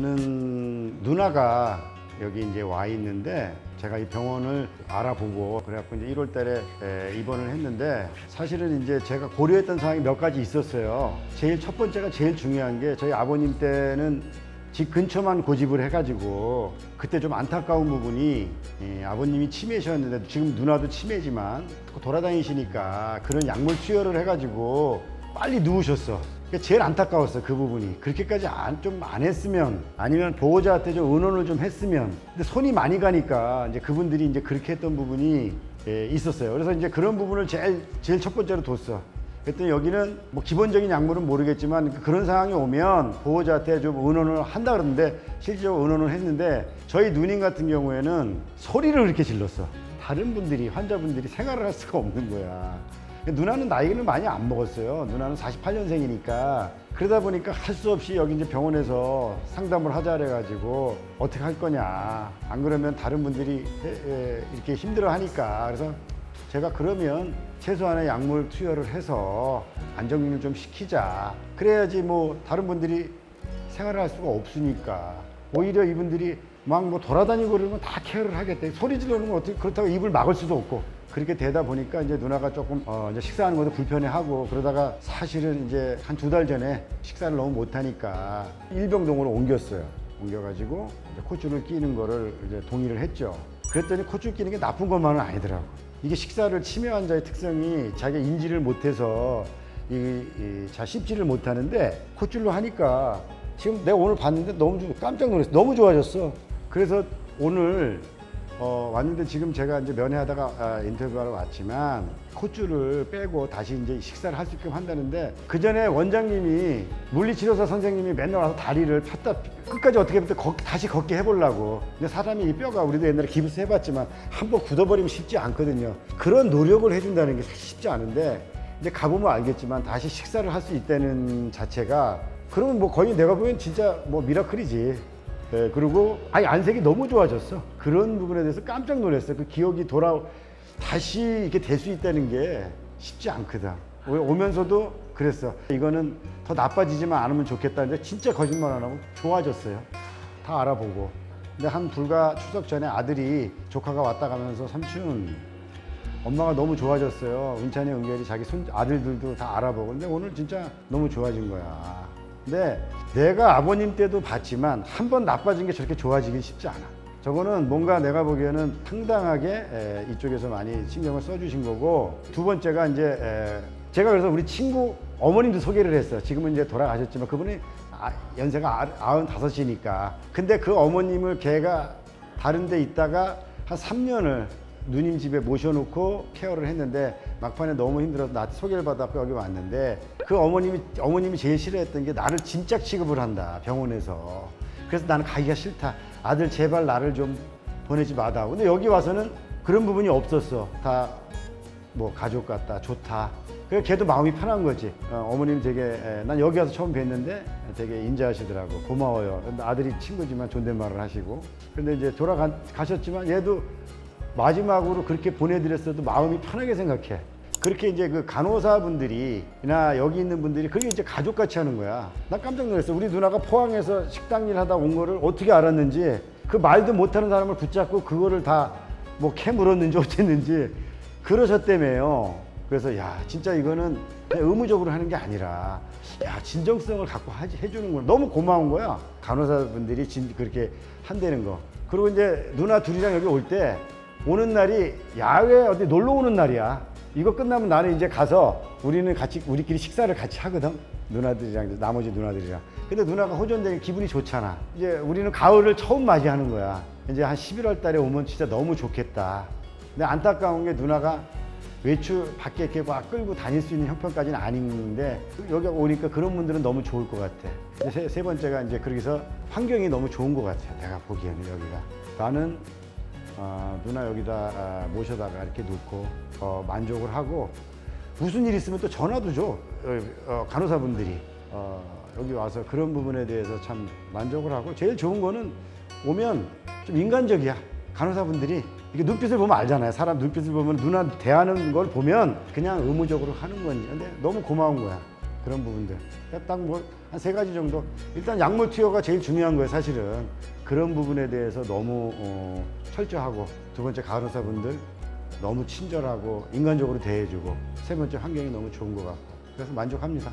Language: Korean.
누나가 여기 이제 와 있는데 제가 이 병원을 알아보고 그래갖고 이제 1월 달에 에, 입원을 했는데 사실은 이제 제가 고려했던 사항이 몇 가지 있었어요. 제일 첫 번째가 제일 중요한 게 저희 아버님 때는 집 근처만 고집을 해가지고 그때 좀 안타까운 부분이 예, 아버님이 치매셨는데 지금 누나도 치매지만 돌아다니시니까 그런 약물 투여를 해가지고 빨리 누우셨어. 그게 제일 안타까웠어 그 부분이 그렇게까지 좀 안 했으면 아니면 보호자한테 좀 의논을 좀 했으면 근데 손이 많이 가니까 이제 그분들이 이제 그렇게 했던 부분이 예, 있었어요. 그래서 이제 그런 부분을 제일 제일 첫 번째로 뒀어. 그랬더니 여기는 뭐 기본적인 약물은 모르겠지만 그런 상황이 오면 보호자한테 좀 의논을 한다 그러는데 실제로 의논을 했는데 저희 누님 같은 경우에는 소리를 그렇게 질렀어. 다른 분들이 환자분들이 생활을 할 수가 없는 거야. 누나는 나이는 많이 안 먹었어요. 누나는 48년생이니까 그러다 보니까 할 수 없이 여기 이제 병원에서 상담을 하자 그래가지고 어떻게 할 거냐. 안 그러면 다른 분들이 이렇게 힘들어 하니까 그래서 제가 그러면 최소한의 약물 투여를 해서 안정률 좀 시키자. 그래야지 뭐 다른 분들이 생활을 할 수가 없으니까 오히려 이분들이 막 뭐 돌아다니고 그러면 다 케어를 하겠대. 소리 지르는 건 어떻게 그렇다고 입을 막을 수도 없고. 그렇게 되다 보니까 이제 누나가 조금 어 이제 식사하는 것도 불편해하고 그러다가 사실은 이제 한 두 달 전에 식사를 너무 못하니까 일병동으로 옮겼어요. 옮겨가지고 이제 콧줄을 끼는 거를 이제 동의를 했죠. 그랬더니 콧줄 끼는 게 나쁜 것만은 아니더라고. 이게 식사를 치매 환자의 특성이 자기가 인지를 못해서 이, 이, 자 씹지를 못하는데 콧줄로 하니까 지금 내가 오늘 봤는데 너무 좀 깜짝 놀랐어. 너무 좋아졌어. 그래서 오늘 어, 왔는데 지금 제가 이제 면회하다가 아, 인터뷰하러 왔지만 콧줄을 빼고 다시 이제 식사를 할 수 있게끔 한다는데 그 전에 원장님이 물리치료사 선생님이 맨날 와서 다리를 폈다 끝까지 어떻게 해도 걷- 다시 걷게 해보려고. 근데 사람이 이 뼈가 우리도 옛날에 기부스 해봤지만 한번 굳어버리면 쉽지 않거든요. 그런 노력을 해준다는 게 사실 쉽지 않은데 이제 가보면 알겠지만 다시 식사를 할 수 있다는 자체가 그러면 뭐 거의 내가 보기엔 진짜 뭐 미라클이지 예, 그리고 아니 안색이 너무 좋아졌어. 그런 부분에 대해서 깜짝 놀랐어. 그 기억이 돌아 다시 이렇게 될 수 있다는 게 쉽지 않거든. 오- 오면서도 그랬어. 이거는 더 나빠지지만 않으면 좋겠다는데 진짜 거짓말 안 하고 좋아졌어요. 다 알아보고. 근데 한 불과 추석 전에 아들이 조카가 왔다 가면서 삼촌 엄마가 너무 좋아졌어요. 은찬이, 은결이 자기 손 아들들도 다 알아보고. 근데 오늘 진짜 너무 좋아진 거야. 근데 내가 아버님 때도 봤지만 한 번 나빠진 게 저렇게 좋아지긴 쉽지 않아. 저거는 뭔가 내가 보기에는 상당하게 에, 이쪽에서 많이 신경을 써주신 거고 두 번째가 이제 에, 제가 그래서 우리 친구 어머님도 소개를 했어. 지금은 이제 돌아가셨지만 그분이 아, 연세가 아흔 다섯이니까. 근데 그 어머님을 걔가 다른 데 있다가 한 3년을 누님 집에 모셔놓고 케어를 했는데 막판에 너무 힘들어서 나한테 소개를 받았고 여기 왔는데 그 어머님이 어머님이 제일 싫어했던 게 나를 짐짝 취급을 한다 병원에서. 그래서 나는 가기가 싫다. 아들 제발 나를 좀 보내지 마다. 근데 여기 와서는 그런 부분이 없었어. 다 뭐 가족 같다 좋다. 그래 걔도 마음이 편한 거지. 어, 어머님 되게 에, 난 여기 와서 처음 뵀는데 되게 인자하시더라고. 고마워요. 근데 아들이 친구지만 존댓말을 하시고. 근데 이제 돌아가셨지만 얘도 마지막으로 그렇게 보내드렸어도 마음이 편하게 생각해. 그렇게 이제 그 간호사분들이나 여기 있는 분들이 그게 이제 가족같이 하는 거야. 나 깜짝 놀랐어. 우리 누나가 포항에서 식당 일 하다 온 거를 어떻게 알았는지 그 말도 못하는 사람을 붙잡고 그거를 다 뭐 캐물었는지 어쨌는지 그러셨다며요. 그래서 야 진짜 이거는 의무적으로 하는 게 아니라 야 진정성을 갖고 하지, 해주는 거 너무 고마운 거야. 간호사분들이 진, 그렇게 한다는 거. 그리고 이제 누나 둘이랑 여기 올 때 오는 날이 야외 어디 놀러 오는 날이야. 이거 끝나면 나는 이제 가서 우리는 같이 우리끼리 식사를 같이 하거든. 누나들이랑 나머지 누나들이랑. 근데 누나가 호전되니 기분이 좋잖아. 이제 우리는 가을을 처음 맞이하는 거야. 이제 한 11월 달에 오면 진짜 너무 좋겠다. 근데 안타까운 게 누나가 외출 밖에 이렇게 막 끌고 다닐 수 있는 형편까지는 아닌데 여기 오니까 그런 분들은 너무 좋을 것 같아. 세, 세 번째가 이제 그러기서 환경이 너무 좋은 것 같아. 내가 보기에는 여기가. 나는 어, 누나 여기다 아, 모셔다가 이렇게 놓고 어, 만족을 하고 무슨 일 있으면 또 전화도 줘. 어, 어, 간호사분들이. 어, 여기 와서 그런 부분에 대해서 참 만족을 하고 제일 좋은 거는 오면 좀 인간적이야. 간호사분들이 이게 눈빛을 보면 알잖아요. 사람 눈빛을 보면 누나 대하는 걸 보면 그냥 의무적으로 하는 건지 근데 너무 고마운 거야 그런 부분들. 딱 뭐 한 세 가지 정도. 일단 약물 투여가 제일 중요한 거예요, 사실은. 그런 부분에 대해서 너무 어, 철저하고 두 번째 간호사분들 너무 친절하고 인간적으로 대해주고 세 번째 환경이 너무 좋은 것 같고 그래서 만족합니다.